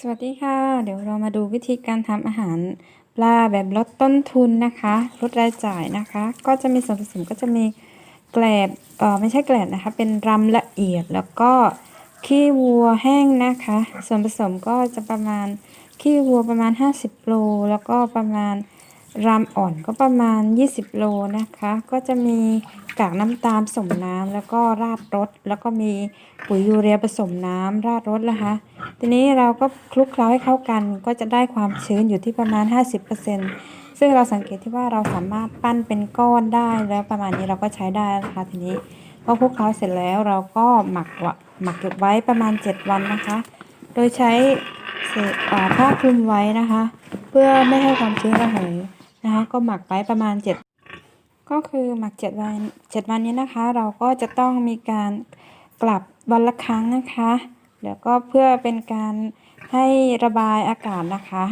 สวัสดีค่ะ เดี๋ยวเรามาดูวิธีการทำอาหารปลาแบบลดต้นทุนนะคะลดรายจ่ายนะคะ ก็จะมีส่วนผสมก็จะมีแกลบเอ่อไม่ใช่แกลบนะคะ เป็นรำละเอียดแล้วก็ขี้วัวแห้งนะคะ ส่วนผสมก็จะประมาณขี้วัวประมาณ 50โลแล้วก็ประมาณ รำอ่อนก็ประมาณ 20 โลนะคะ ก็จะมีกากน้ำตาลผสมน้ำแล้วก็ราดรสแล้วก็มีปุ๋ยยูเรียผสมน้ำราดรสนะคะ ทีนี้เราก็คลุกเคล้าให้เข้ากัน ก็จะได้ความชื้นอยู่ที่ประมาณ 50%ซึ่งเราสังเกตที่ว่าเราสามารถปั้นเป็นก้อนได้แล้วประมาณนี้เราก็ใช้ได้นะคะทีนี้พอคลุกเคล้าเสร็จแล้วเราก็หมักวะหมักเก็บไว้ประมาณ 7 วันนะคะ โดยใช้เศษอ่าผ้าคลุมไว้นะคะ เพื่อไม่ให้ความชื้นระเหย นะคะ ก็หมักไว้ประมาณ 7 ก็คือหมัก 7 วัน 7 วันนี้นะคะ เราก็จะต้องมีการกลับวันละครั้งนะคะแล้วก็เพื่อเป็นการให้ระบายอากาศนะคะ